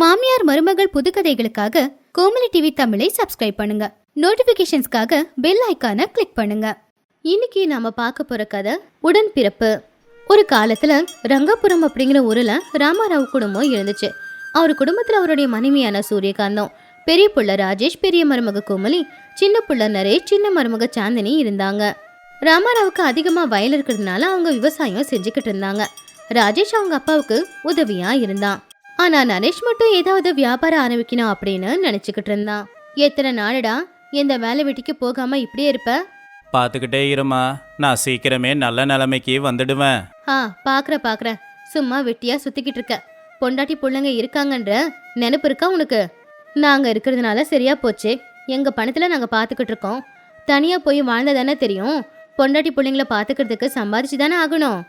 மாமியார் மருமகள் புதுக்கதைகளுக்காக கோமலி டிவி தமிழை சப்ஸ்கிரைப் பண்ணுங்க. நோட்டிபிகேஷன்ஸ்க்காக பெல் ஐகானை கிளிக் பண்ணுங்க. இன்னைக்கு நாம பார்க்க போற கதை உடன்பிறப்பு. ஒரு காலத்துல ரங்கபுரம் அப்படிங்கிற ஊர்ல ராமாராவ் குடும்பம் இருந்துச்சு. அவர் குடும்பத்துல அவருடைய மனைவியான சூரியகாந்தம் பெரிய புள்ள ராஜேஷ் பெரிய மருமக கோமலி சின்ன புள்ள நரேஷ் சின்ன மருமக சாந்தினி இருந்தாங்க. ராமாராவுக்கு அதிகமா வயல் இருக்கிறதுனால அவங்க விவசாயம் செஞ்சுக்கிட்டு இருந்தாங்க. ராஜேஷ் அவங்க அப்பாவுக்கு உதவியா இருந்தான். ஆனா நரேஷ் மட்டும் ஏதாவது வியாபாரம் ஆரம்பிக்கணும் அப்படின்னு நினைச்சுக்கிட்டு இருந்தான். எத்தனை நாளுடா எந்த வேலை வெட்டிக்கு போகாம இப்படியே இருப்ப? பார்த்துக்கிட்டே இருமா நான் சீக்கிரமே நல்ல நிலைமைக்கு வந்துடுவேன். ஆ பாக்குற பாக்குற. சும்மா வெட்டியா சுத்திக்கிட்டு இருக்க. பொண்டாட்டி புள்ளைங்க இருக்காங்கன்ற நினைப்பு இருக்கா உனக்கு? நாங்க இருக்கிறதுனால சரியா போச்சு. எங்க பணத்துல நாங்க பாத்துக்கிட்டு இருக்கோம். தனியா போய் வாழ்ந்தா தானே தெரியும். பொண்டாட்டி பிள்ளைங்கள பாத்துக்கிறதுக்கு சம்பாதிச்சு தானே ஆகணும்.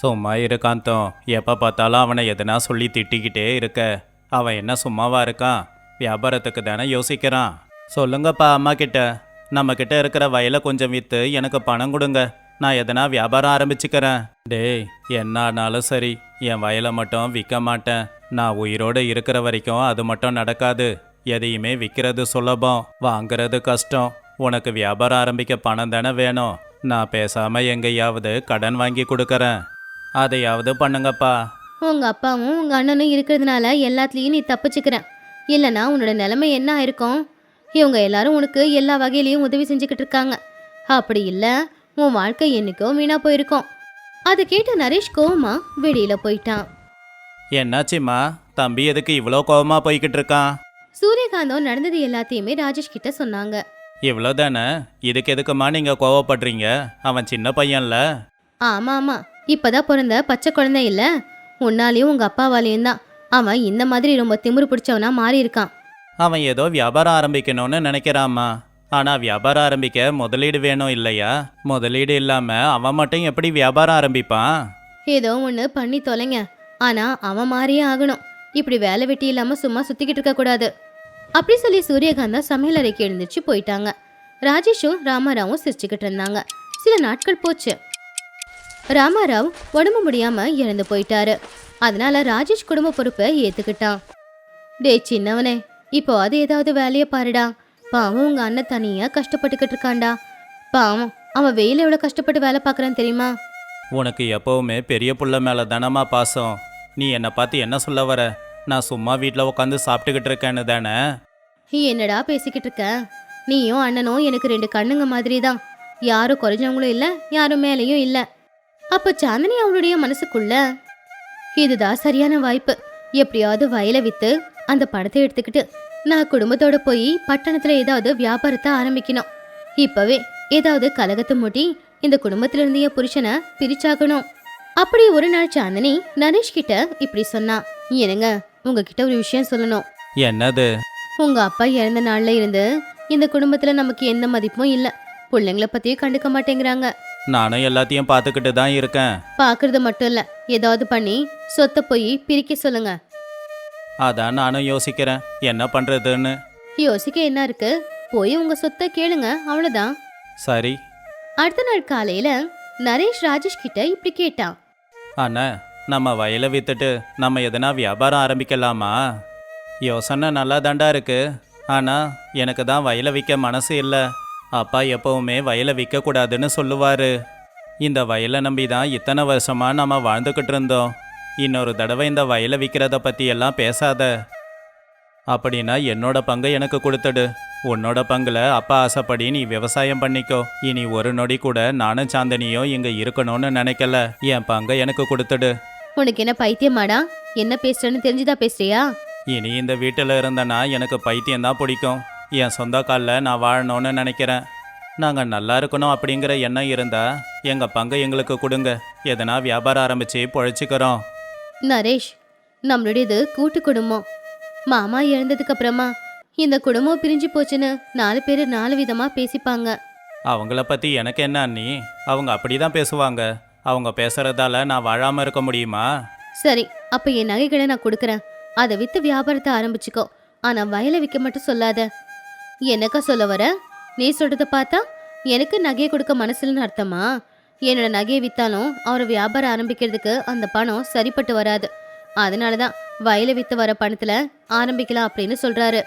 சும்மா இருக்காந்தோம். எப்போ பார்த்தாலும் அவனை எதனா சொல்லி திட்டிக்கிட்டே இருக்க. அவன் என்ன சும்மாவா இருக்கான்? வியாபாரத்துக்கு தானே யோசிக்கிறான். சொல்லுங்கப்பா அம்மா கிட்ட நம்ம கிட்ட இருக்கிற வயலை கொஞ்சம் விற்று எனக்கு பணம் கொடுங்க. நான் எதனா வியாபாரம் ஆரம்பிச்சுக்கிறேன். டேய் என்ன ஆனாலும் சரி என் வயலை மட்டும் விற்க மாட்டேன். நான் உயிரோடு இருக்கிற வரைக்கும் அது மட்டும் நடக்காது. எதையுமே விற்கிறது சுலபம் வாங்குறது கஷ்டம். உனக்கு வியாபாரம் ஆரம்பிக்க பணம் தானே வேணும். நான் பேசாமல் எங்கேயாவது கடன் வாங்கி கொடுக்குறேன். அதையாவது பண்ணுங்கப்பா. உங்க அப்பாவும் உங்க அண்ணனும் இருக்கிறதுனால எல்லாத்துலயும் நீ தப்பிச்சுக்கிற. இல்லனா உன்னோட நிலைமை என்ன ஆயிருக்கும்? இவங்க எல்லாரும் உனக்கு எல்லா வகையிலயும் உதவி செஞ்சுக்கிட்டு இருக்காங்க. அப்படி இல்ல உன் வாழ்க்கை என்னைக்கோ வீணா போயிருக்கும். அதை கேட்ட நரேஷ் கோவமா வெளியில போயிட்டான். என்னாச்சும்மா தம்பி எதுக்கு இவ்வளோ கோவமா போய்கிட்டு இருக்கான்? சூரியகாந்தம் நடந்தது எல்லாத்தையுமே ராஜேஷ் கிட்ட சொன்னாங்க. இவ்வளோ தானே இதுக்கு எதுக்குமா நீங்கள் கோவப்படுறீங்க? அவன் சின்ன பையன்ல. ஆமா ஆமா இப்பதான் பிறந்த பச்சை குழந்தை இல்ல. உன்னாலையும் உங்க அப்பாவாலையும் தான். அவன் இந்த மாதிரி ரொம்ப திமிரு பிடிச்சவனா மாறி இருக்கான். அவன் ஏதோ வியாபாரம் ஆரம்பிக்கணும்னு நினைக்கிறாம்மா ஆனால் வியாபாரம் ஆரம்பிக்க முதலீடு வேணும் இல்லையா? முதலீடு இல்லாமல் அவன் மட்டும் எப்படி வியாபாரம் ஆரம்பிப்பான்? ஏதோ ஒன்று பண்ணி தொலைங்க. ஆனா அவன் மாறியே ஆகணும். இப்படி வேலை வெட்டி இல்லாம சும்மா சுத்திக்கிட்டு இருக்க கூடாது. அப்படி சொல்லி சூரியகாந்தா சமையல் அறைக்கு எழுந்திருச்சு போயிட்டாங்க. ராஜேஷும் ராமாராவும் சிரிச்சுக்கிட்டு இருந்தாங்க. சில நாட்கள் போச்சு. ராமாராவ் உடம்பு முடியாம இறந்து போயிட்டாரு. அதனால ராஜேஷ் குடும்ப பொறுப்பை ஏத்துக்கிட்டான். டேய் சின்னவனே இப்போ அது ஏதாவது வேலையை பாருடா. பாவம் உங்க அண்ணன் தனியா கஷ்டப்பட்டுக்கிட்டு இருக்கான்டா. பாவம் அவன் வெயில எவ்வளவு கஷ்டப்பட்டு வேலை பார்க்கறான் தெரியுமா? உனக்கு எப்பவுமே பெரிய புள்ள மேலே தானம்மா பாசம். நீ என்னை பார்த்து என்ன சொல்ல வர? நான் சும்மா வீட்டில் உட்காந்து சாப்பிட்டுக்கிட்டு இருக்கேன்னு தானே? நீ என்னடா பேசிக்கிட்டு இருக்க? நீயும் அண்ணனும் எனக்கு ரெண்டு கண்ணுங்க மாதிரி தான் யாரும் குறைஞ்சவங்களும் இல்ல யாரும் மேலேயும் இல்ல. அப்ப சாந்தினி அவளுடைய மனசுக்குள்ள இதுதான் சரியான வாய்ப்பு. எப்படியாவது வயலை வித்து அந்த பணத்தை எடுத்துக்கிட்டு நான் குடும்பத்தோட போய் பட்டணத்துல ஏதாவது வியாபாரத்தை ஆரம்பிக்கணும். இப்பவே ஏதாவது கலகத்தை மூட்டி இந்த குடும்பத்துல இருந்து என் புருஷனை பிரிச்சாகணும். அப்படி ஒரு நாள் சாந்தினி நரேஷ் கிட்ட இப்படி சொன்னா என்னங்க உங்ககிட்ட ஒரு விஷயம் சொல்லணும். என்னது? உங்க அப்பா இறந்த நாள்ல இருந்து இந்த குடும்பத்துல நமக்கு எந்த மதிப்பும் இல்ல. பிள்ளைங்கள பத்தியும் கண்டுக்க மாட்டேங்கிறாங்க. நானும் எல்லாத்தையும் பார்த்துக்கிட்டு தான் இருக்கேன். பாக்குறது மட்டும் இல்ல. ஏதாவது பண்ணி சொத்தை போய் பிரிக்க சொல்லுங்க. அதான் நானும் யோசிக்கிறேன். என்ன பண்ணுறதுன்னு யோசிக்க என்ன இருக்கு? போய் உங்க சொத்தை கேளுங்க. அவ்வளவுதான். சரி. அடுத்த நாள் காலையில நரேஷ் ராஜேஷ் கிட்ட இப்படி கேட்டான். அண்ணா நம்ம வயலை வித்துட்டு நம்ம எதனா வியாபாரம் ஆரம்பிக்கலாமா? யோசனை நல்லா தாண்டா இருக்கு. ஆனால் எனக்கு தான் வயலை விற்க மனசு இல்லை. அப்பா எப்பவுமே வயலை விற்கக்கூடாதுன்னு சொல்லுவார். இந்த வயலை நம்பி தான் இத்தனை வருஷமாக நம்ம வாழ்ந்துக்கிட்டு இருந்தோம். இன்னொரு தடவை இந்த வயலை விற்கிறத பற்றி எல்லாம் பேசாத. அப்படின்னா என்னோட பங்கை எனக்கு கொடுத்துடு. உன்னோட பங்குல அப்பா ஆசைப்படி நீ விவசாயம் பண்ணிக்கோ. இனி ஒரு நொடி கூட நானும் சாந்தனியும் இங்க இருக்கணும்னு நினைக்கல. என் பங்கை எனக்கு கொடுத்துடு. உனக்கு என்ன பைத்தியமாடா? என்ன பேசுறேன்னு தெரிஞ்சுதா பேசுறியா? இனி இந்த வீட்டில் இருந்தனா எனக்கு பைத்தியம் தான் பிடிக்கும். என் சொந்த காலில் நான் வாழணும்னு நினைக்கிறேன். நாங்கள் நல்லா இருக்கணும் அப்படிங்கிற எண்ணம் இருந்தா எங்கள் பங்கை எங்களுக்கு கொடுங்க. எதனா வியாபாரம் ஆரம்பிச்சு பொழைச்சிக்கிறோம். நரேஷ் நம்மளுடையது கூட்டு குடும்பம். மாமா இறந்ததுக்கு அப்புறமா இந்த குடும்பம் பிரிஞ்சு போச்சுன்னு நாலு பேர் நாலு விதமா பேசிப்பாங்க. அவங்கள பற்றி எனக்கு என்ன அண்ணி? அவங்க அப்படி தான் பேசுவாங்க. அவங்க பேசுறதால நான் வாழாமல் இருக்க முடியுமா? சரி அப்ப என் நகைகளை நான் கொடுக்கறேன். அதை வித்து வியாபாரத்தை ஆரம்பிச்சுக்கோ. ஆனா வயலை விற்க மட்டும் சொல்லாத. என்னக்கா சொல்ல வர? நீ சொல்றத பார்த்தா எனக்கு நகையை கொடுக்க மனசுலன்னு அர்த்தமா? என்னோட நகையை வித்தாலும் அவர் வியாபாரம் ஆரம்பிக்கிறதுக்கு அந்த பணம் சரிப்பட்டு வராது. அதனால தான் வயலை வித்து வர பணத்துல ஆரம்பிக்கலாம் அப்படின்னு சொல்றாரு.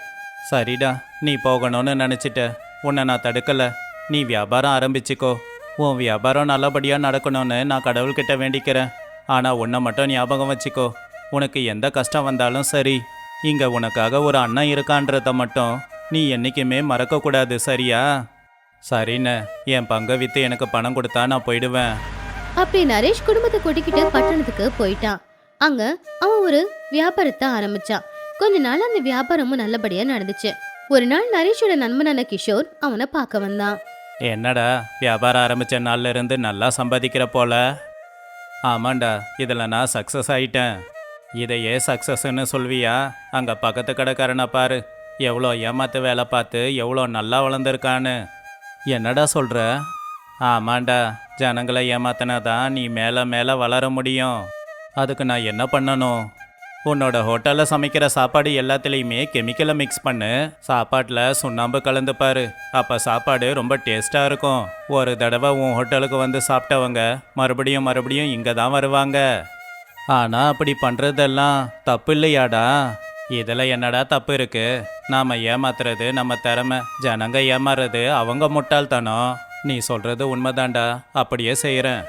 சரிடா நீ போகணும்னு நினச்சிட்ட. உன்னை நான் தடுக்கல. நீ வியாபாரம் ஆரம்பிச்சுக்கோ. உன் வியாபாரம் நல்லபடியாக நடக்கணும்னு நான் கடவுள்கிட்ட வேண்டிக்கிறேன். ஆனால் உன்னை மட்டும் ஞாபகம் வச்சுக்கோ. உனக்கு எந்த கஷ்டம் வந்தாலும் சரி. இங்கே உனக்காக ஒரு அண்ணன் இருக்கான்றத மட்டும் நீ என்றைக்குமே மறக்கக்கூடாது சரியா? சரிண்ணே என் பங்கை விற்று எனக்கு பணம் கொடுத்தா நான் போயிடுவேன். அப்படி நரேஷ் குடும்பத்தை கூட்டிக்கிட்டு பட்டணத்துக்கு போயிட்டான். அங்க அவன் ஒரு வியாபாரத்தை ஆரம்பிச்சான். கொஞ்ச நாள் அந்த வியாபாரமும் நல்லபடியா நடந்துச்சு. ஒரு நாள் நரேஷோட நண்பனான கிஷோர் அவனை பார்க்க வந்தான். என்னடா வியாபாரம் ஆரம்பித்த நாள்ல இருந்து நல்லா சம்பாதிக்கிற போல? ஆமாண்டா இதில் நான் சக்ஸஸ் ஆயிட்டேன். இதையே சக்ஸஸ்ன்னு சொல்வியா? அங்கே பக்கத்து கடைக்காரனை பாரு. எவ்வளோ ஏமாத்து வேலை பார்த்து எவ்வளோ நல்லா வளர்ந்துருக்கான்னு. என்னடா சொல்கிற ஆமாண்டா ஜனங்களை ஏமாத்தினா தான் நீ மேலே மேலே வளர முடியும். அதுக்கு நான் என்ன பண்ணணும்? உன்னோட ஹோட்டலில் சமைக்கிற சாப்பாடு எல்லாத்துலேயுமே கெமிக்கலை மிக்ஸ் பண்ணு. சாப்பாட்டில் சுண்ணாம்பு கலந்துப்பார் அப்போ சாப்பாடு ரொம்ப டேஸ்ட்டாக இருக்கும். ஒரு தடவை உன் ஹோட்டலுக்கு வந்து சாப்பிட்டவங்க மறுபடியும் மறுபடியும் இங்கே தான் வருவாங்க. ஆனால் அப்படி பண்ணுறதெல்லாம் தப்பு இல்லையாடா? இதில் என்னடா தப்பு இருக்குது நாம் ஏமாத்துறது நம்ம திறமை ஜனங்க ஏமாறுறது அவங்க முட்டாள்தனம். நீ சொல்கிறது உண்மைதான்டா. அப்படியே செய்கிறேன்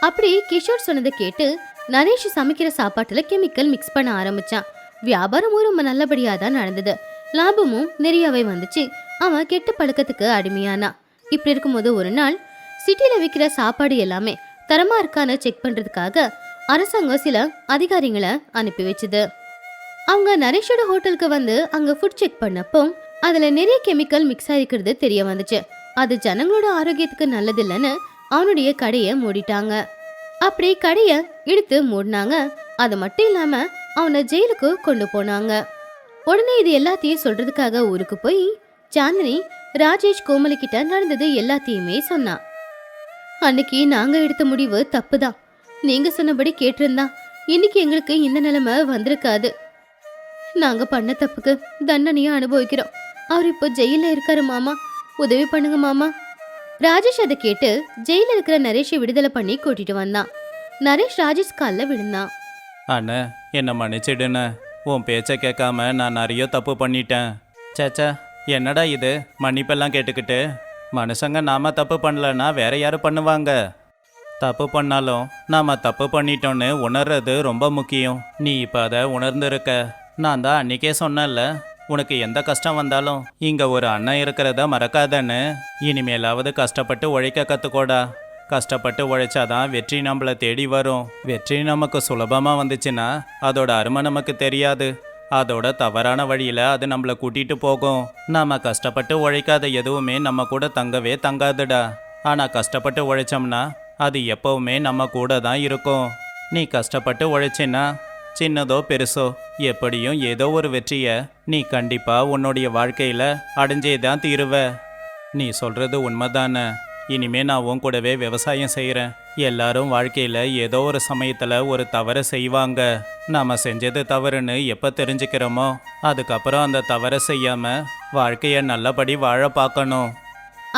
அப்படி கிஷோர் சொன்னதை கேட்டு நரேஷ் சமைக்கிற சாப்பாட்டுல கெமிக்கல் மிக்ஸ் பண்ண ஆரம்பிச்சான். வியாபாரமும் ரொம்ப நல்லபடியா தான் நடந்தது. லாபமும் நிறையவே வந்துச்சு. அவன் கெட்ட பழக்கத்துக்கு அடிமையானான். இப்படி இருக்கும்போது ஒரு நாள் சிட்டியில விற்கிற சாப்பாடு எல்லாமே தரமா இருக்கான்னு செக் பண்றதுக்காக அரசாங்கம் சில அதிகாரிகளை அனுப்பி வச்சுது. அவங்க நரேஷோட ஹோட்டலுக்கு வந்து அங்க ஃபுட் செக் பண்ணப்போ அதுல நிறைய கெமிக்கல் மிக்ஸ் ஆயிருக்கிறது தெரிய வந்துச்சு. அது ஜனங்களோட ஆரோக்கியத்துக்கு நல்லதில்லைன்னு அவனுடைய கடையை மூடிட்டாங்க. அப்படி கடையை இழுத்து மூடினாங்க. அது மட்டும் இல்லாம அவனை ஜெயிலுக்கு கொண்டு போனாங்க. உடனே இது எல்லாத்தையும் சொல்றதுக்காக ஊருக்கு போய் சாந்தினி ராஜேஷ் கோமலி கிட்ட நடந்தது எல்லாத்தையுமே சொன்னான் அன்னைக்கு நாங்க எடுத்த முடிவு தப்புதான். நீங்க சொன்னபடி கேட்டிருந்தா. இன்னைக்கு எங்களுக்கு இந்த நிலைமை வந்திருக்காது. நாங்க பண்ண தப்புக்கு தண்டனையை அனுபவிக்கிறோம். அவர் இப்போ ஜெயில இருக்காரு மாமா. உதவி பண்ணுங்க மாமா. ராஜேஷ் அதை கேட்டு ஜெயில இருக்கிற நரேஷை விடுதலை பண்ணி கூட்டிட்டு வந்தான். நரேஷ் ராஜேஷ் காலில் விழுந்தான். அண்ணே என்னை மன்னிச்சிடுண்ணே உன் பேச்சை கேட்காம நான் நிறைய தப்பு பண்ணிட்டேன். சேச்சா என்னடா இது? மன்னிப்பெல்லாம் கேட்டுக்கிட்டு. மனுஷங்க நாம தப்பு பண்ணலன்னா வேற யாரு பண்ணுவாங்க? தப்பு பண்ணாலும் நாம தப்பு பண்ணிட்டோன்னு உணர்றது ரொம்ப முக்கியம். நீ இப்போ அதை உணர்ந்திருக்க. நான் தான் அன்றைக்கே சொன்னேன்ல உனக்கு எந்த கஷ்டம் வந்தாலும் இங்கே ஒரு அண்ணன் இருக்கிறத மறக்காதன்னு. இனிமேலாவது கஷ்டப்பட்டு உழைக்க கற்றுக்கோடா கஷ்டப்பட்டு உழைச்சாதான் வெற்றி நம்மளை தேடி வரும். வெற்றி நமக்கு சுலபமாக வந்துச்சுன்னா அதோட அருமை நமக்கு தெரியாது. அதோட தவறான வழியில் அது நம்மளை கூட்டிகிட்டு போகும். நாம் கஷ்டப்பட்டு உழைக்காத எதுவுமே நம்ம கூட தங்கவே தங்காதுடா. ஆனால் கஷ்டப்பட்டு உழைச்சோம்னா அது எப்பவுமே நம்ம கூட தான் இருக்கும். நீ கஷ்டப்பட்டு உழைச்சின்னா சின்னதோ பெருசோ எப்படியும் ஏதோ ஒரு வெற்றியை நீ கண்டிப்பாக உன்னுடைய வாழ்க்கையில் அடைஞ்சே தான் தீருவ. நீ சொல்கிறது உண்மைதானே? இனிமே நான் உன் கூடவே விவசாயம் செய்கிறேன் எல்லாரும் வாழ்க்கையில் ஏதோ ஒரு சமயத்தில் ஒரு தவறை செய்வாங்க. நாம் செஞ்சது தவறுன்னு எப்போ தெரிஞ்சுக்கிறோமோ அதுக்கப்புறம் அந்த தவறை செய்யாமல் வாழ்க்கையை நல்லபடி வாழ பார்க்கணும்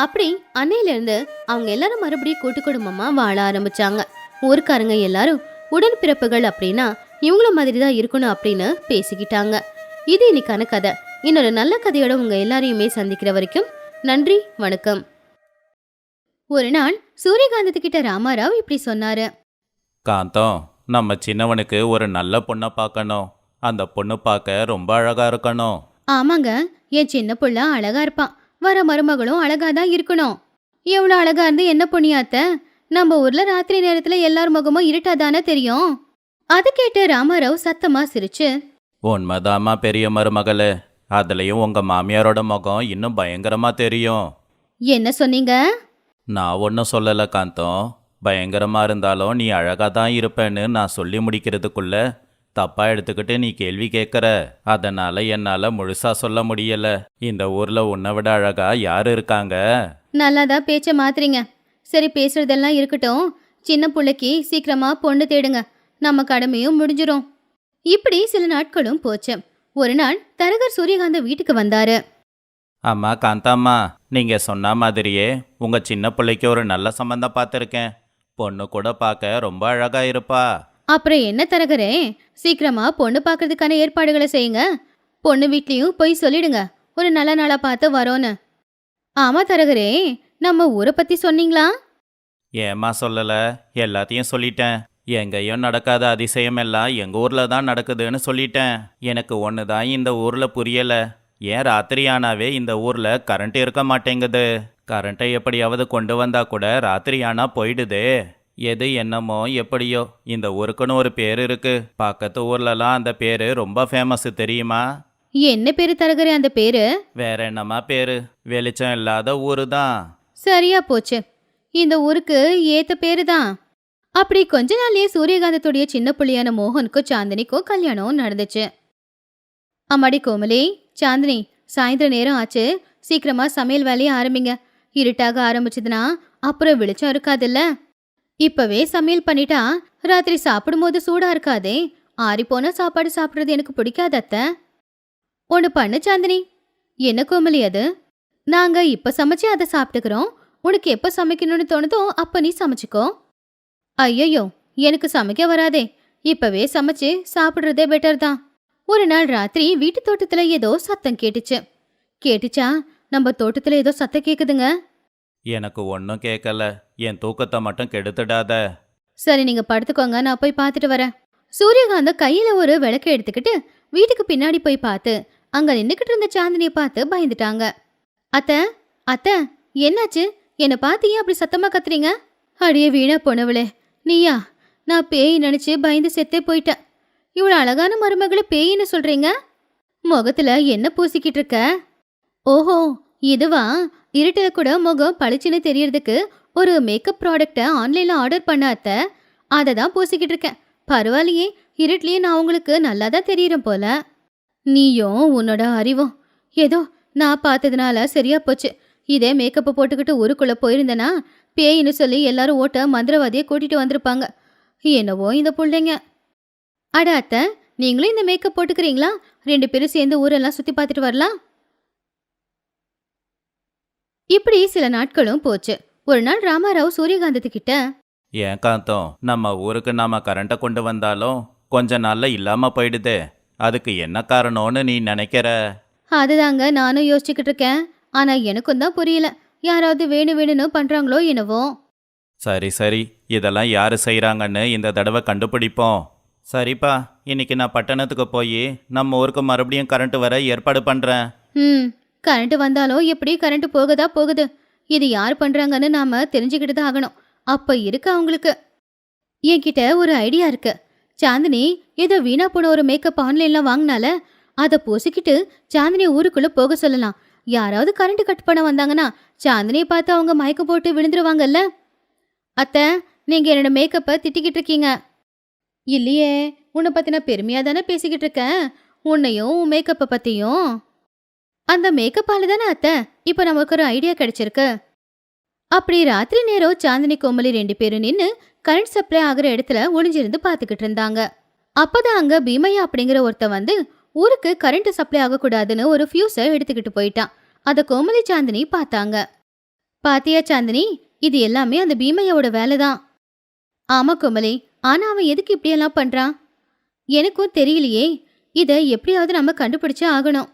அப்படி அன்னையிலேருந்து அவங்க எல்லாரும் மறுபடியும் கூட்டு குடும்பமாக வாழ ஆரம்பிச்சாங்க. ஊருக்காரங்க எல்லாரும் உடன்பிறப்புகள் அப்படின்னா இவங்கள மாதிரி தான் இருக்கணும் அப்படின்னு பேசிக்கிட்டாங்க. இது இன்னைக்கான கதை. இன்னொரு நல்ல கதையோட உங்க எல்லாரையுமே சந்திக்கிற வரைக்கும் நன்றி வணக்கம். ஒரு நாள் சூரியகாந்தத்துக்கிட்ட ராமாராவ் இப்படி சொன்னாரு. காந்தம் நம்ம சின்னவனுக்கு ஒரு நல்ல பொண்ணை பார்க்கணும். அந்த பொண்ணு பார்க்க ரொம்ப அழகா இருக்கணும். ஆமாங்க என் சின்ன புள்ள அழகா இருப்பான். வர மருமகளும் அழகா தான் இருக்கணும். எவ்வளவு அழகா இருந்து என்ன புண்ணியாத்த? நம்ம ஊர்ல ராத்திரி நேரத்துல எல்லார் முகமும் இருட்டாதானே தெரியும்? அது கேட்டு ராமாராவ் சத்தமா சிரிச்சு உண்மைதாம்மா பெரிய மருமகளே அதுலேயும் உங்கள் மாமியாரோட முகம் இன்னும் பயங்கரமாக தெரியும். என்ன சொன்னீங்க? நான் ஒன்றும் சொல்லலை காந்தம் பயங்கரமாக இருந்தாலும் நீ அழகாக தான் இருப்பேன்னு நான் சொல்லி முடிக்கிறதுக்குள்ள தப்பாக எடுத்துக்கிட்டு நீ கேள்வி கேட்குற அதனால் என்னால் முழுசாக சொல்ல முடியல. இந்த ஊரில் உன்னை விட அழகா யார் இருக்காங்க? நல்லாதான் பேச்ச மாத்துறீங்க. சரி பேசுறதெல்லாம் இருக்கட்டும். சின்ன புள்ளைக்கு சீக்கிரமா பொண்ணு தேடுங்க. நம்ம கடமையும் முடிஞ்சிரும். இப்படி சில நாட்களும் போச்சு. ஒரு நாள் தரகர் சூரியகாந்த வீட்டுக்கு வந்தாரு. அம்மா காந்தாம்மா நீங்கள் சொன்ன மாதிரியே உங்கள் சின்ன பிள்ளைக்கு ஒரு நல்ல சம்மந்தம் பார்த்துருக்கேன். பொண்ணு கூட பார்க்க ரொம்ப அழகாக இருப்பா. அப்புறம் என்ன தரகரே? சீக்கிரமா பொண்ணு பார்க்கறதுக்கான ஏற்பாடுகளை செய்யுங்க. பொண்ணு வீட்லயும் போய் சொல்லிடுங்க. ஒரு நல்ல நாளா பார்த்து வரோன்னு. ஆமா தரகரே நம்ம ஊரை பத்தி சொன்னீங்களா? ஏம்மா சொல்லல? எல்லாத்தையும் சொல்லிட்டேன். எங்கேயும் நடக்காத அதிசயம் எல்லாம் எங்க ஊர்ல தான் நடக்குதுன்னு சொல்லிட்டேன். எனக்கு ஒன்று தான் இந்த ஊர்ல புரியல. ஏன் ராத்திரி ஆனாவே இந்த ஊர்ல கரண்ட் இருக்க மாட்டேங்குது? கரண்ட்டை எப்படியாவது கொண்டு வந்தா கூட ராத்திரி ஆனா போயிடுதே. எது என்னமோ எப்படியோ இந்த ஊருக்குன்னு ஒரு பேர் இருக்கு. பக்கத்து ஊர்லலாம் அந்த பேரு ரொம்ப ஃபேமஸ் தெரியுமா? என்ன பேரு தரகரே அந்த பேரு? வேற என்னம்மா பேரு? வெளிச்சம் இல்லாத ஊரு தான். சரியா போச்சு. இந்த ஊருக்கு ஏத்த பேரு தான். அப்படி கொஞ்ச நாள்லயே சூரியகாந்தத்துடைய சின்ன புள்ளியான மோகனுக்கும் சாந்தினிக்கும் கல்யாணம் நடந்துச்சு. அம்மாடி கோமலி சாந்தினி சாயந்தர நேரம் ஆச்சு. சீக்கிரமா சமையல் வேலையை ஆரம்பிங்க. இருட்டாக ஆரம்பிச்சதுன்னா அப்புறம் வெளிச்சம் இருக்காதுல்ல? இப்பவே சமையல் பண்ணிட்டா ராத்திரி சாப்பிடும்போது சூடா இருக்காதே. ஆறிப்போன சாப்பாடு சாப்பிடுறது எனக்கு பிடிக்காது அத்த. ஒன்று பண்ணு சாந்தினி. என்ன கோமலி அது? நாங்க இப்ப சமைச்சு அதை சாப்பிட்டுக்கிறோம். உனக்கு எப்ப சமைக்கணும்னு தோணுதோ அப்போ நீ சமைச்சுக்கோ. ஐயையோ எனக்கு சமைக்க வராதே. இப்பவே சமைச்சு சாப்பிடுறதே பெட்டர் தான். ஒரு நாள் ராத்திரி வீட்டு தோட்டத்துல ஏதோ சத்தம் கேட்டுச்சு. கேட்டுச்சா? நம்ம தோட்டத்துல ஏதோ சத்தம் கேக்குதுங்க. எனக்கு ஒன்றும் கேட்கல என் தூக்கத்தை மட்டும் கெடுத்துடாத. சரி நீங்க படுத்துக்கோங்க. நான் போய் பார்த்துட்டு வரேன். சூரியகாந்தம் கையில ஒரு விளக்கு எடுத்துக்கிட்டு வீட்டுக்கு பின்னாடி போய் பார்த்து அங்க நின்னுக்கிட்டு இருந்த சாந்தினியை பார்த்து பயந்துட்டாங்க. அத்தை அத்தை என்னாச்சு? என்னை பார்த்து ஏன் அப்படி சத்தமா கத்துறீங்க? அடியே வீணா போனவளே. நீயா நான் பேய் நினைச்சு பயந்து செத்தே போயிட்டேன். இவ்வளோ அழகான மருமகளை பேயின்னு சொல்றீங்க? முகத்துல என்ன பூசிக்கிட்டு இருக்க? ஓஹோ இதுவா? இருட்டில் கூட முகம் பளிச்சுன்னு தெரியறதுக்கு ஒரு மேக்கப் ப்ராடக்டை ஆன்லைனில் ஆர்டர் பண்ணாத்த அதை தான் பூசிக்கிட்டு இருக்கேன். பரவாயில்லையே இருட்லேயே நான் உங்களுக்கு நல்லா தான் தெரியறேன் போல. நீயும் உன்னோட அறிவும். ஏதோ நான் பார்த்ததுனால சரியா போச்சு. இதே மேக்கப்பை போட்டுக்கிட்டு ஊருக்குள்ள போயிருந்தேனா பேயின்னு சொல்லி எல்லாரும் ஓட்ட மந்திரவாதியை கூட்டிட்டு வந்திருப்பாங்க. என்னவோ இந்த பிள்ளைங்க. அட அத்தை நீங்களும் இந்த மேக்கப் போட்டுக்கிறீங்களா? ரெண்டு பேரும் சேர்ந்து ஊரெல்லாம் சுத்தி பார்த்துட்டு வரலாம். இப்படி சில நாட்களும் போச்சு. ஒரு நாள் ராமாராவ் சூரியகாந்தத்துக்கிட்ட ஏன் காந்தம்? நம்ம ஊருக்கு நாம கரண்ட்டை கொண்டு வந்தாலும் கொஞ்ச நாள்ல இல்லாம போயிடுதே. அதுக்கு என்ன காரணம்னு நீ நினைக்கிற? அதுதாங்க நானும் யோசிச்சுக்கிட்டு இருக்கேன். ஆனா எனக்கும் தான் புரியல. யாராவது வேணும் வேணும்னு பண்றாங்களோ என்னவோ? சரி சரி. இதெல்லாம் யாரு செய்றாங்கன்னு இந்த தடவை கண்டுபிடிப்போம். சரிப்பா இன்னைக்கு நான் பட்டணத்துக்கு போய் நம்ம ஊருக்கு மறுபடியும் கரண்ட் வர ஏற்பாடு பண்றேன். ம் கரண்ட் வந்தாலும் எப்படி கரண்ட் போகுதா போகுது. இது யார் பண்றாங்கன்னு நாம தெரிஞ்சுக்கிட்டு தான் ஆகணும். அப்ப இருக்கு அவங்களுக்கு. என்கிட்ட ஒரு ஐடியா இருக்கு. சாந்தினி ஏதோ வீணா போன ஒரு மேக்கப் ஆன்லைன்ல வாங்கினால அதை பூசிக்கிட்டு சாந்தினி ஊருக்குள்ள போக சொல்லலாம். யாராவது கரண்ட் கட் பண்ண வந்தாங்கன்னா சாந்தினியை பார்த்து அவங்க மயக்கம் போட்டு விழுந்துருவாங்கல்ல? அத்தை நீங்க என்னோட மேக்கப்பை திட்டிக்கிட்டு இருக்கீங்க. இல்லையே உன்னை பத்தி நான் பெருமையா தானே பேசிக்கிட்டு இருக்கேன். உன்னையும் உன் மேக்கப்பை பத்தியும். அந்த மேக்கப்பால தானே அத்தை? இப்போ நமக்கு ஒரு ஐடியா கிடைச்சிருக்கு. அப்படி ராத்திரி நேரம் சாந்தினி கோமலி ரெண்டு பேரும் நின்று கரண்ட் சப்ளை ஆகிற இடத்துல ஒளிஞ்சிருந்து பார்த்துக்கிட்டு இருந்தாங்க. அப்பதான் அங்க பீமையா அப்படிங்கிற ஒருத்த வந்து ஊருக்கு கரண்ட் சப்ளை ஆகக்கூடாதுன்னு ஒரு ஃபியூஸை எடுத்துக்கிட்டு போயிட்டான். அதை கோமலி சாந்தினி பார்த்தாங்க. பாத்தியா சாந்தினி இது எல்லாமே அந்த பீமையாவோட வேலை தான் ஆமா கோமலி ஆனா அவன் எதுக்கு இப்படியெல்லாம் பண்றான்? எனக்கும் தெரியலையே இதை எப்படியாவது நம்ம கண்டுபிடிச்சே ஆகணும்.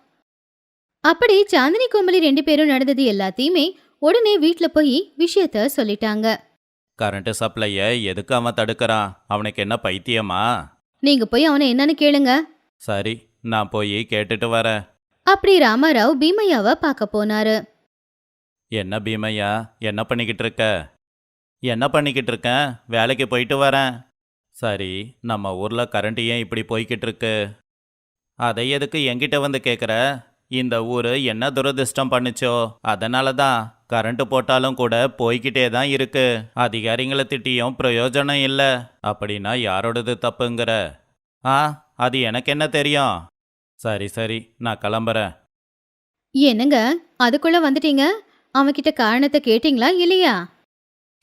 அப்படி சாந்தினி கோமலி ரெண்டு பேரும் நடந்தது எல்லாத்தையுமே உடனே வீட்ல போய் விஷயத்த சொல்லிட்டாங்க. கரண்ட் சப்ளைய எதுக்கு அவன் தடுக்கிறான்? அவனுக்கு என்ன பைத்தியமா? நீங்க போய் அவனை என்னன்னு கேளுங்க. சரி. நான் போய் கேட்டுட்டு வரேன். அப்படி ராமாராவ் பீமையாவை பார்க்க போனாரு. என்ன பீமையா என்ன பண்ணிக்கிட்டு இருக்க? என்ன பண்ணிக்கிட்டு இருக்கேன் வேலைக்கு போயிட்டு வரேன். சரி நம்ம ஊர்ல கரண்ட் ஏன் இப்படி போய்கிட்டு இருக்கு? அதை எதுக்கு என்கிட்ட வந்து கேட்குற இந்த ஊர் என்ன துரதிர்ஷ்டம் பண்ணுச்சோ? அதனால தான் கரண்ட் போட்டாலும் கூட போய்கிட்டே தான் இருக்கு. அதிகாரிங்களை திட்டியும் பிரயோஜனம் இல்லை. அப்படின்னா யாரோடது தப்புங்கிற? ஆ அது எனக்கு என்ன தெரியும்? சரி சரி நான் கிளம்புறேன். என்னங்க? அதுக்குள்ள வந்துட்டீங்க? அவன்கிட்ட காரணத்தை கேட்டீங்களா இல்லையா?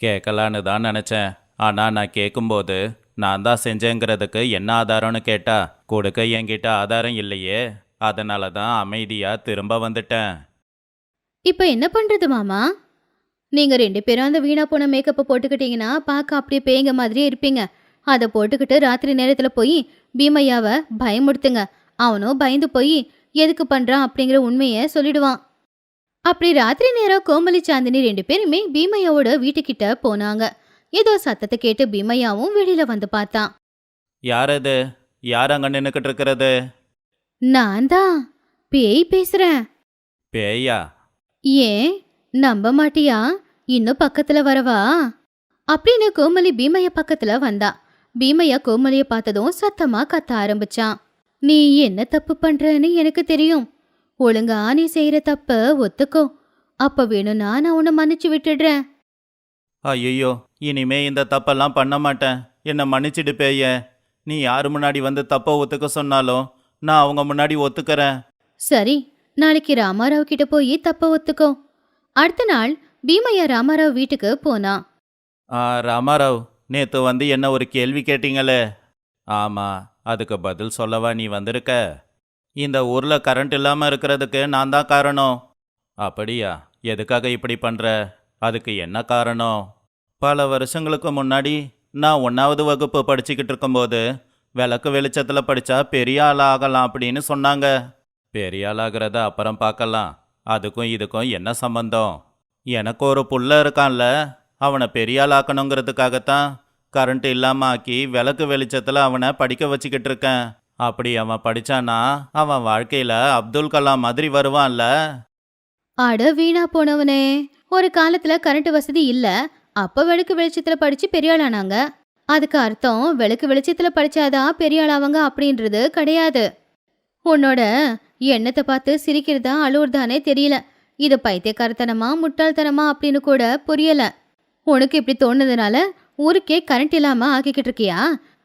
கேட்கலான்னு தான் நினச்சேன். ஆனால் நான் கேட்கும்போது நான் தான் செஞ்சேங்கிறதுக்கு என்ன ஆதாரம்னு கேட்டா கொடுக்க என்கிட்ட ஆதாரம் இல்லையே. அதனால தான் அமைதியாக திரும்ப வந்துட்டேன். இப்போ என்ன பண்றது மாமா? நீங்க ரெண்டு பேரும் அந்த வீணா போன மேக்கப்பை போட்டுக்கிட்டீங்கன்னா பார்க்க அப்படியே பேய்ங்க மாதிரியே இருப்பீங்க. அதை போட்டுக்கிட்டு ராத்திரி நேரத்துல போய் பீமையாவை பயமுடுத்துங்க. அவனும் பயந்து போய் எதுக்கு பண்றான்? அப்படிங்கிற உண்மையை சொல்லிடுவான். அப்படி ராத்திரி நேரம் கோமலி சாந்தினி ரெண்டு பேருமே பீமையாவோட வீட்டுக்கிட்ட போனாங்க. ஏதோ சத்தத்தை கேட்டு பீமையாவும் வெளியில வந்து பார்த்தான். யார் அது? யார் அங்கே நின்றுக்கிட்டு இருக்கிறது? நான் தான். பேய் பேசுறேன். பேயா? ஏன்? நம்ப மாட்டியா? இன்னும் பக்கத்துல வரவா? அப்படின்னு கோமலி பீமைய பக்கத்துல வந்தா. பீமைய கோமலிய பார்த்ததும் சத்தமா கத்த ஆரம்பிச்சான். நீ என்ன தப்பு பண்றன்னு எனக்கு தெரியும். ஒழுங்கா நீ செய்யற தப்ப ஒத்துக்கோ. அப்ப வேணும்னா நான் உன்னை மன்னிச்சு விட்டுடுறேன். ஐயோ இனிமே இந்த தப்பெல்லாம் பண்ண மாட்டேன். என்னை மன்னிச்சிடு பேய. நீ யார் முன்னாடி வந்து தப்பை ஒத்துக்க சொன்னாலும் நான் அவங்க முன்னாடி ஒத்துக்கிறேன். சரி நாளைக்கு ராமாராவ் கிட்ட போய் தப்ப ஒத்துக்கோ. அடுத்த நாள் பீமையா ராமாராவ் வீட்டுக்கு போனான். ஆ ராமாராவ் நேற்று வந்து என்ன ஒரு கேள்வி கேட்டீங்களே? ஆமாம் அதுக்கு பதில் சொல்லவா நீ வந்திருக்க? இந்த ஊரில் கரண்ட் இல்லாமல் இருக்கிறதுக்கு நான் தான் காரணம். அப்படியா? எதுக்காக இப்படி பண்ணுற அதுக்கு என்ன காரணம்? பல வருஷங்களுக்கு முன்னாடி நான் ஒன்றாவது வகுப்பு படிச்சுக்கிட்டு இருக்கும்போது விளக்கு வெளிச்சத்தில் படித்தா பெரிய ஆள் ஆகலாம் அப்படின்னு சொன்னாங்க. பெரிய ஆளாகிறத அப்புறம் பார்க்கலாம். அதுக்கும் இதுக்கும் என்ன சம்பந்தம்? எனக்கு ஒரு புள்ள இருக்கான்ல அவனை பெரியாளாக்கணுங்கிறதுக்காகத்தான் கரண்ட் இல்லாமல் ஆக்கி விளக்கு வெளிச்சத்தில் அவனை படிக்க வச்சுக்கிட்டு இருக்கேன். அப்படி அவன் படிச்சானா அவன் வாழ்க்கையில் அப்துல் கலாம் மாதிரி வருவான்ல. அட வீணா போனவனே ஒரு காலத்துல கரண்ட் வசதி இல்ல அப்ப விளக்கு வெளிச்சத்துல படிச்சு பெரிய ஆளானாங்க அதுக்கு அர்த்தம் விளக்கு வெளிச்சத்துல படிச்சாதான் பெரியாளாவங்க அப்படின்றது கிடையாது. உன்னோட எண்ணத்தை பார்த்து சிரிக்கிறதா அழுவுறதானே தெரியல. இது பைத்தியக்காரத்தனமா முட்டாள்தனமா அப்படின்னு கூட புரியல. உனக்கு இப்படி தோணுனதுனால ஊருக்கே கரண்ட் இல்லாம ஆக்கிக்கிட்டு இருக்கியா?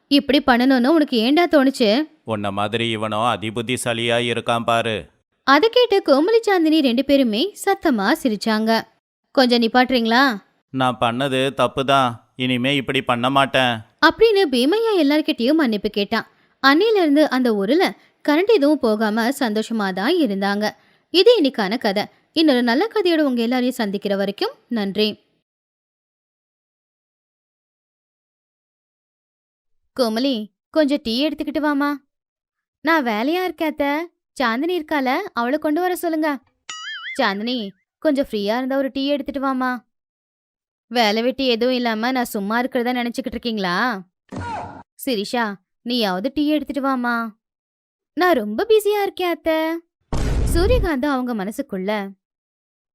இப்படி பண்ணணும்னு உனக்கு ஏண்டா தோணுச்சு? உன்ன மாதிரி இவனும் அதிபுத்திசாலியாக இருக்கான் பாரு. அதை கேட்டு கோமலி சாந்தினி ரெண்டு பேருமே சத்தமா சிரிச்சாங்க. கொஞ்சம் நிப்பாட்டுறீங்களா? நான் பண்ணது தப்பு தான் இனிமே இப்படி பண்ண மாட்டேன். அப்படின்னு பீமையா எல்லார்கிட்டயும் மன்னிப்பு கேட்டான். அன்னையில இருந்து அந்த ஊர்ல கரண்ட் எதுவும் போகாம சந்தோஷமா தான் இருந்தாங்க. இது இன்னைக்கான கதை. இன்னொரு நல்ல கதையோட உங்க எல்லாரையும் சந்திக்கிற வரைக்கும் நன்றி. கோமலி கொஞ்சம் டீ எடுத்துக்கிட்டு வாமா நான் வேலையா இருக்கேத்த சாந்தினி இருக்கால அவளை கொண்டு வர சொல்லுங்க. சாந்தினி கொஞ்சம் ஃப்ரீயா இருந்தா ஒரு டீ எடுத்துட்டு வாமா வேலை வெட்டி எதுவும் இல்லாம நான் சும்மா இருக்கிறதா நினைச்சுக்கிட்டு இருக்கீங்களா? சிரிஷா நீயாவது டீ எடுத்துட்டு வாமா நான் ரொம்ப பிஸியா இருக்கேன் அத்த. சூரியகாந்தா அவங்க மனசுக்குள்ள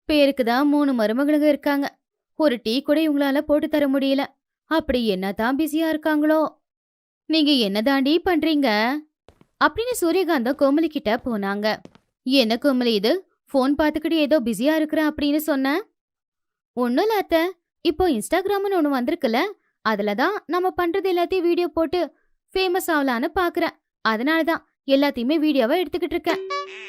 பேருக்கு தான் மூணு மருமகளுங்க இருக்காங்க. ஒரு டீ கூட இவங்களால போட்டு தர முடியல. அப்படி என்னதான் பிஸியா இருக்காங்களோ? நீங்க என்ன தாண்டி பண்றீங்க? அப்படின்னு சூரியகாந்தா கோமலி கிட்ட போனாங்க. என்ன கோமலி இது? ஃபோன் பார்த்துக்கிட்டு ஏதோ பிஸியா இருக்கிறேன் அப்படின்னு சொன்ன? ஒன்றும் இல்ல அத்தை. இப்போ இன்ஸ்டாகிராம்னு ஒன்று வந்திருக்குல்ல? அதுல தான் நம்ம பண்றது எல்லாத்தையும் வீடியோ போட்டு ஃபேமஸ் ஆகலான்னு பாக்குறேன். அதனால தான் எல்லாத்தையுமே வீடியோவா எடுத்துக்கிட்டு இருக்கேன்.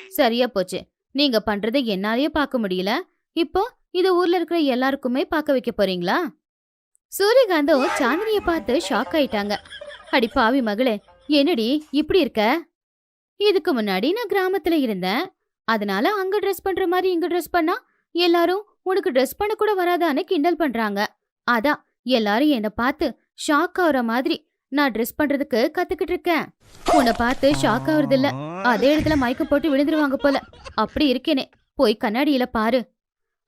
சரியா போச்சு. நீங்க பண்றதை என்னாலயே பார்க்க முடியல. இப்போ இது ஊர்ல இருக்கிற எல்லாருக்குமே பார்க்க வைக்க போறீங்களா? சூரியகாந்தம் சாந்தினியை பார்த்து ஷாக் ஆயிட்டாங்க. அடி பாவி மகளே என்னடி இப்படி இருக்க? இதுக்கு முன்னாடி நான் கிராமத்துல இருந்தேன். அதனால அங்க ட்ரெஸ் பண்ற மாதிரி இங்க ட்ரெஸ் பண்ணா எல்லாரும் உனக்கு ட்ரெஸ் பண்ண கூட வராதான்னு கிண்டல் பண்றாங்க. அதான் எல்லாரும் என்ன பார்த்து ஷாக் ஆகுற மாதிரி நான் ட்ரெஸ் பண்றதுக்கு கத்துக்கிட்டு இருக்கேன். உன்னை பார்த்து ஷாக் ஆகுறது இல்ல. அதே இடத்துல மயக்கம் போட்டு விழுந்துருவாங்க போல. அப்படி இருக்கேனே. போய் கண்ணாடியில பாரு.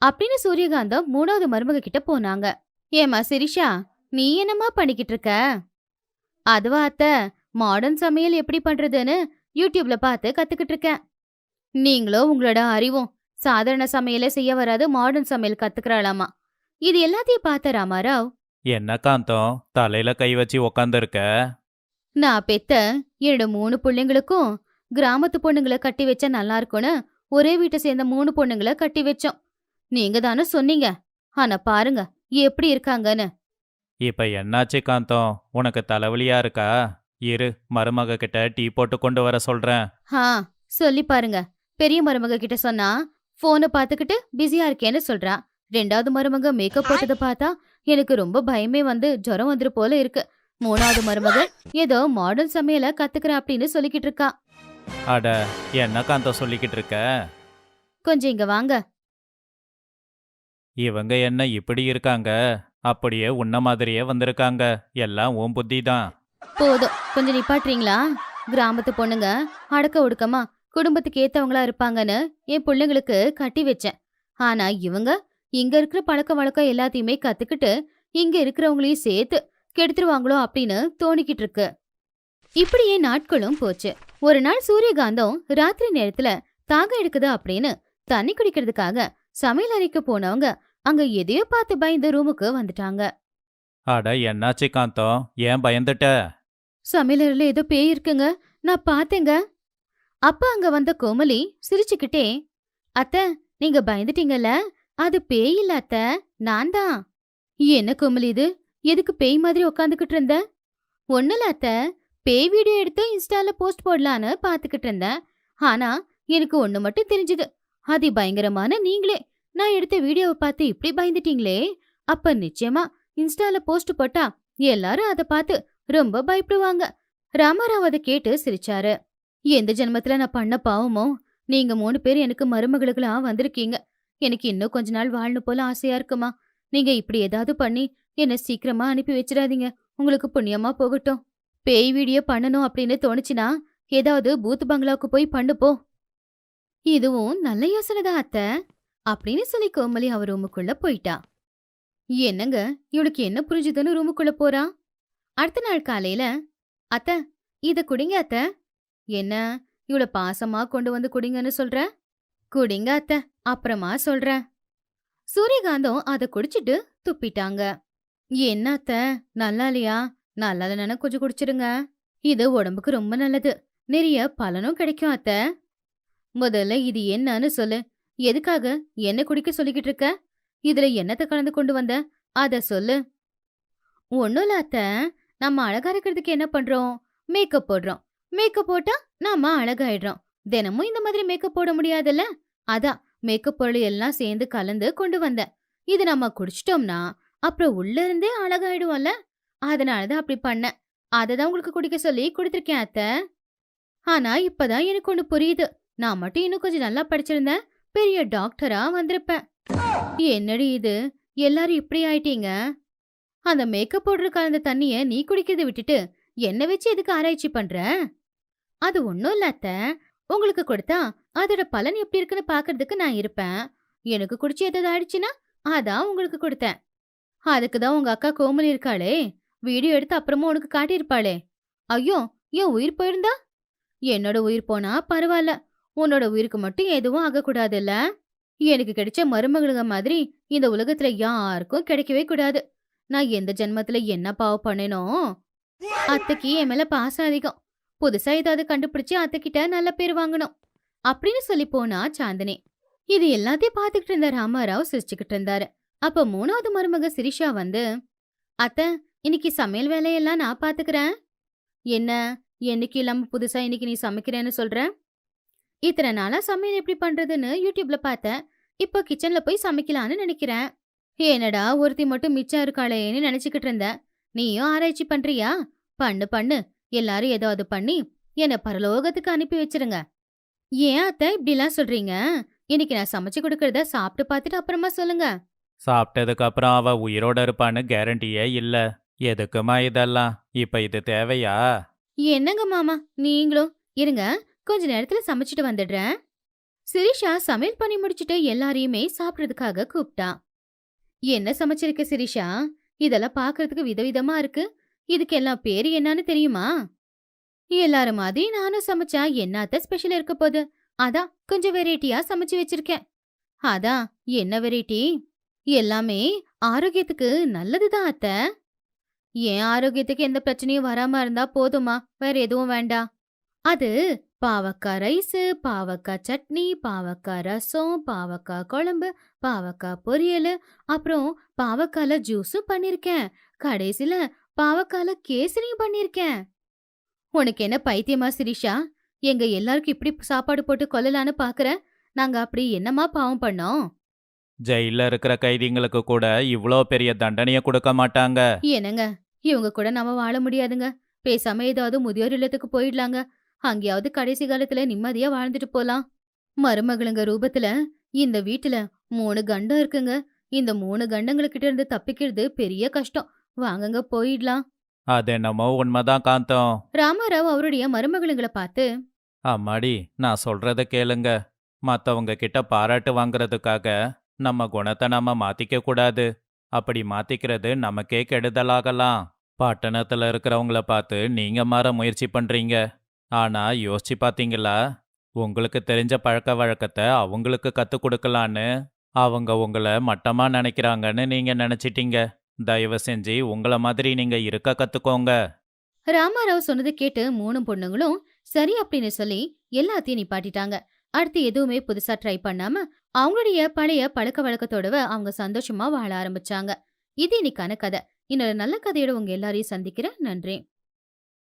அப்படின்னு சூரியகாந்தம் மூணாவது மருமக கிட்ட போனாங்க. ஏமா சிரிஷா நீ என்னமா பண்ணிக்கிட்டு இருக்க? அதுவா அத்த மாடர்ன் சமையல் எப்படி பண்றதுன்னு யூடியூப்ல பார்த்து கத்துக்கிட்டு இருக்கேன். நீங்களும் உங்களோட அறிவும் சாதாரண சமையலே செய்ய வராது மாடர்ன் சமையல் கத்துக்கிறாளாமா? இது எல்லாத்தையும் பார்த்த ராமாராவ் என்ன காந்தம்? தலையில கை வச்சு உக்காந்துருக்க? நான் பெத்த என்னோட மூணு பிள்ளைங்களுக்கும் கிராமத்து பொண்ணுங்களை கட்டி வச்சா நல்லா இருக்கும்னு ஒரே வீட்டை சேர்ந்த மூணு பொண்ணுங்களை கட்டி வச்சோம். நீங்க தானே சொன்னீங்க. ஆனா பாருங்க எப்படி இருக்காங்கன்னு. இப்ப என்னாச்சு காந்தம்? உனக்கு தலைவலியா இருக்கா? இரு மருமக கிட்ட டீ போட்டு கொண்டு வர சொல்றேன். ஆ சொல்லி பாருங்க. பெரிய மருமக கிட்ட சொன்னா போனை பார்த்துக்கிட்டு பிஸியா இருக்கேன்னு சொல்றா. ரெண்டாவது மருமக மேக்கப் போட்டதை பார்த்தா எனக்கு ரொம்ப பயமே வந்து ஜுரம் வந்துரு போல இருக்கு. மூணாவது மருமக ஏதோ மாடர்ன் சமையல கத்துக்கிறேன் அப்படின்னு சொல்லிக்கிட்டு இருக்கா. அட என்ன காந்தம் சொல்லிக்கிட்டு இருக்க? கொஞ்சம் இங்க வாங்க. இவங்க என்ன இப்படி இருக்காங்க? அப்படியே உன்ன மாதிரியே வந்திருக்காங்க. எல்லாம் உன் புத்தி தான். போதும். கொஞ்சம் நிப்பாட்டுறீங்களா? கிராமத்து பொண்ணுங்க அடக்க ஒடுக்கமா குடும்பத்துக்கு ஏத்தவங்களா இருப்பாங்கன்னு என் பிள்ளைங்களுக்கு கட்டி வச்சேன். ஆனா இவங்க இங்க இருக்கிற பழக்க வழக்கம் எல்லாத்தையுமே கத்துக்கிட்டு இங்க இருக்கிறவங்களையும் சேர்த்து கெடுத்துருவாங்களோ அப்படின்னு தோணிக்கிட்டு இருக்கு. இப்படியே நாட்களும் போச்சு. ஒரு நாள் சூரியகாந்தம் ராத்திரி நேரத்துல தாகம் எடுக்குது அப்படின்னு தண்ணி குடிக்கிறதுக்காக சமையல் அறைக்கு போனவங்க அங்க எதையோ பார்த்து பயந்து ரூமுக்கு வந்துட்டாங்க. அட என்னாச்சு காந்தம்? ஏன் பயந்துட்ட? சமையலறையில ஏதோ பேய் இருக்குங்க. நான் பார்த்தேங்க. அப்ப அங்க வந்த கோமலி சிரிச்சுக்கிட்டே அத்தை நீங்க பயந்துட்டீங்கல்ல? அது பேய் இல்ல அத்தை. நான் தான். என்ன கோமலி இது? எதுக்கு பேய் மாதிரி உக்காந்துக்கிட்டு இருந்த? ஒண்ணுல அத்தை. பேய் வீடியோ எடுத்து இன்ஸ்டால போஸ்ட் போடலான்னு பாத்துக்கிட்டு இருந்தேன். ஆனா எனக்கு ஒண்ணு மட்டும் தெரிஞ்சது. அது பயங்கரமான நீங்களே. நான் எடுத்த வீடியோவை பார்த்து இப்படி பயந்துட்டீங்களே? அப்ப நிச்சயமா இன்ஸ்டால போஸ்ட் போட்டா எல்லாரும் அதை பார்த்து ரொம்ப பயப்படுவாங்க. ராமராவ் அதை கேட்டு சிரிச்சாரு. எந்த ஜென்மத்துல நான் பண்ண பாவமோ? நீங்க மூணு பேர் எனக்கு மருமகளுகளா வந்திருக்கீங்க. எனக்கு இன்னும் கொஞ்ச நாள் வாழணும் போல ஆசையா இருக்குமா? நீங்க இப்படி ஏதாவது பண்ணி என்ன சீக்கிரமா அனுப்பி வச்சிடாதீங்க. உங்களுக்கு புண்ணியமா போகட்டும். பேய் வீடியோ பண்ணணும் அப்படின்னு தோணுச்சுன்னா ஏதாவது பூத் பங்களாவுக்கு போய் பண்ணு போ. இதுவும் நல்ல யோசனை தான் அத்தை. அப்படின்னு சொல்லி கோமலி அவ ரூமுக்குள்ள போயிட்டா. என்னங்க? இவளுக்கு என்ன புரிஞ்சுதுன்னு ரூமுக்குள்ள போறா? அடுத்த நாள் காலையில அத்த இத குடிங்க அத்த. என்ன? இவள பாசமா கொண்டு வந்து குடிங்கன்னு சொல்ற? குடிங்க அத்த. அப்புறமா சொல்ற. சூரியகாந்தம் அத குடிச்சிட்டு துப்பிட்டாங்க. என்ன அத்த? நல்லா இல்லையா? நல்லா இல்லைன்னா கொஞ்சம் குடிச்சிருங்க. இது உடம்புக்கு ரொம்ப நல்லது. நிறைய பலனும் கிடைக்கும் அத்த. முதல்ல இது என்னன்னு சொல்லு. எதுக்காக என்ன குடிக்க சொல்லிக்கிட்டு இருக்க? இதுல என்னத்தை கலந்து கொண்டு வந்த? அத சொல்லு. ஒண்ணும் இல்ல அத்த. நம்ம அழகா இருக்கிறதுக்கு என்ன பண்றோம்? மேக்கப் போடுறோம். மேக்கப் போட்டா நாம அழகாயிடுறோம். தினமும் இந்த மாதிரி மேக்கப் போட முடியாதுல்ல? அதான் மேக்கப் பொருள் எல்லாம் சேர்ந்து கலந்து கொண்டு வந்தேன் இது நம்ம குடிச்சிட்டோம்னா அப்புறம் உள்ள இருந்தே அழகாயிடுவோம்ல? அதனாலதான் அப்படி பண்ணேன் அததான் உங்களுக்கு குடிக்க சொல்லி கொடுத்துருக்கேன் அத்த. ஆனா இப்பதான் எனக்கு ஒண்ணு புரியுது. நான் மட்டும் இன்னும் கொஞ்சம் நல்லா படிச்சிருந்தேன். பெரிய டாக்டரா வந்திருப்பேன். என்னடி இது? எல்லாரும் இப்படி ஆயிட்டீங்க? அந்த மேக்கப் பவுடர் கலந்த தண்ணிய நீ குடிக்கிறத விட்டுட்டு என்ன வச்சு எதுக்கு ஆராய்ச்சி பண்ற? அது ஒன்றும் இல்லாத்த உங்களுக்கு கொடுத்தா அதோட பலன் எப்படி இருக்குன்னு பாக்குறதுக்கு நான் இருப்பேன். எனக்கு குடிச்சு எதாவது ஆயிடுச்சுன்னா அதான் உங்களுக்கு கொடுத்தேன். அதுக்கு தான் உங்க அக்கா கோமலி இருக்காளே. வீடியோ எடுத்து அப்புறமா உனக்கு காட்டியிருப்பாளே. ஐயோ என் உயிர் போயிருந்தா? என்னோட உயிர் போனா பரவாயில்ல. உன்னோட உயிருக்கு மட்டும் எதுவும் ஆகக்கூடாதுல்ல? எனக்கு கிடைச்ச மருமகளுங்க மாதிரி இந்த உலகத்துல யாருக்கும் கிடைக்கவே கூடாது. நான் எந்த ஜென்மத்துல என்ன பாவம் பண்ணேனோ அத்தைக்கு என் மேல பாசம் அதிகம். புதுசா ஏதாவது கண்டுபிடிச்சு அத்தைக்கிட்ட நல்ல பேர் வாங்கணும். அப்படின்னு சொல்லி போனா சாந்தினி. இது எல்லாத்தையும் பார்த்துக்கிட்டு இருந்த ராமாராவ் சிரிச்சுக்கிட்டு இருந்தாரு. அப்ப மூணாவது மருமக சிரிஷா வந்து அத்தை இன்னைக்கு சமையல் வேலையெல்லாம் நான் பாத்துக்கிறேன் என்ன என்னைக்கு இல்லாம புதுசா இன்னைக்கு நீ சமைக்கிறேன்னு சொல்ற? இத்தனை நாளா சமையல் எப்படி பண்றதுன்னு யூடியூப்ல பார்த்தேன். இப்போ கிச்சன்ல போய் சமைக்கலான்னு நினைக்கிறேன். ஏனடா ஒருத்தி மட்டும் மிச்சம் இருக்காளேன்னு நினைச்சுக்கிட்டு இருந்தேன் நீயும் ஆராய்ச்சி பண்றியா? பண்ணு பண்ணு. எல்லாரும் ஏதாவது பண்ணி என்னை பரலோகத்துக்கு அனுப்பி வச்சிருங்க. ஏன் அத்தை இப்படிலாம் சொல்றீங்க? இன்னைக்கு நான் சமைச்சு கொடுக்கறத சாப்பிட்டு பார்த்துட்டு அப்புறமா சொல்லுங்க. சாப்பிட்டதுக்கு அப்புறம் அவ உயிரோட இருப்பான்னு கேரண்டியே இல்ல. எதுக்குமா இதெல்லாம்? இப்ப இது தேவையா? என்னங்க மாமா நீங்களும் இருங்க. கொஞ்ச நேரத்துல சமைச்சிட்டு வந்துடுறேன். சிரிஷா சமையல் பண்ணி முடிச்சுட்டு எல்லாரையுமே சாப்பிட்றதுக்காக கூப்பிட்டா. என்ன சமைச்சிருக்க சிரிஷா? இதெல்லாம் பார்க்கறதுக்கு விதவிதமா இருக்கு. இதுக்கெல்லாம் பேரு என்னன்னு தெரியுமா? எல்லாரும் மாதிரி நானும் சமைச்சா என்னத்த ஸ்பெஷல் இருக்க போகுது? அதான் கொஞ்சம் வெரைட்டியா சமைச்சு வச்சிருக்கேன். அதான் என்ன வெரைட்டி எல்லாமே ஆரோக்கியத்துக்கு நல்லதுதான் அத்த. என் ஆரோக்கியத்துக்கு எந்த பிரச்சனையும் வராம இருந்தா போதுமா? வேற எதுவும் வேண்டாம் அது பாவக்காய் ரைஸு பாவக்காய் சட்னி பாவக்காய் ரசம் பாவக்காய் குழம்பு பாவக்காய் பொரியல் அப்புறம் பாவக்கால ஜூஸும் பண்ணிருக்கேன். கடைசில பாவக்கால கேசரியும் பண்ணிருக்கேன். உனக்கு என்ன பைத்தியமா சிரிஷா? எங்க எல்லாருக்கும் இப்படி சாப்பாடு போட்டு கொல்லலான்னு பாக்குற? நாங்க அப்படி என்னமா பாவம் பண்ணோம்? ஜெயில இருக்கிற கைதிங்களுக்கு கூட இவ்ளோ பெரிய தண்டனைய கொடுக்க மாட்டாங்க. என்னங்க? இவங்க கூட நம்ம வாழ முடியாதுங்க. பேசாம ஏதாவது முதியோர் இல்லத்துக்கு போயிடலாங்க. அங்கேயாவது கடைசி காலத்துல நிம்மதியா வாழ்ந்துட்டு போலாம். மருமகளுங்க ரூபத்துல இந்த வீட்டுல மூணு கண்டம் இருக்குங்க. இந்த மூணு கண்டங்களுக்கிட்ட இருந்து தப்பிக்கிறது பெரிய கஷ்டம். வாங்கங்க போயிடலாம். அது என்னமோ உண்மைதான் காந்தம். ராமாராவ் அவருடைய மருமகளுங்களை பார்த்து அம்மாடி நான் சொல்றத கேளுங்க. மத்தவங்க கிட்ட பாராட்டு வாங்குறதுக்காக நம்ம குணத்தை நாம மாத்திக்க கூடாது. அப்படி மாத்திக்கிறது நமக்கே கெடுதலாகலாம். பட்டணத்துல இருக்கிறவங்கள பார்த்து நீங்க மாற முயற்சி பண்றீங்க. ஆனா யோசிச்சு பாத்தீங்களா? உங்களுக்கு தெரிஞ்ச பழக்க வழக்கத்தை அவங்களுக்கு கத்துக் கொடுக்கலான்னு. அவங்க உங்களை மட்டமா நினைக்கிறாங்கன்னு நீங்க நினைச்சிட்டீங்க. தயவு செஞ்சு உங்கள மாதிரி நீங்க இருக்க கத்துக்கோங்க. ராமாராவ் சொன்னதை கேட்டு மூணு பொண்ணுங்களும் சரி அப்படின்னு சொல்லி எல்லாத்தையும் நிப்பாட்டிட்டாங்க. அடுத்து எதுவுமே புதுசா ட்ரை பண்ணாம அவங்களுடைய பழைய பழக்க வழக்கத்தோடவ அவங்க சந்தோஷமா வாழ ஆரம்பிச்சாங்க. இது இன்னைக்கான கதை. இன்னொரு நல்ல கதையோட உங்க எல்லாரையும் சந்திக்கிறேன். நன்றி.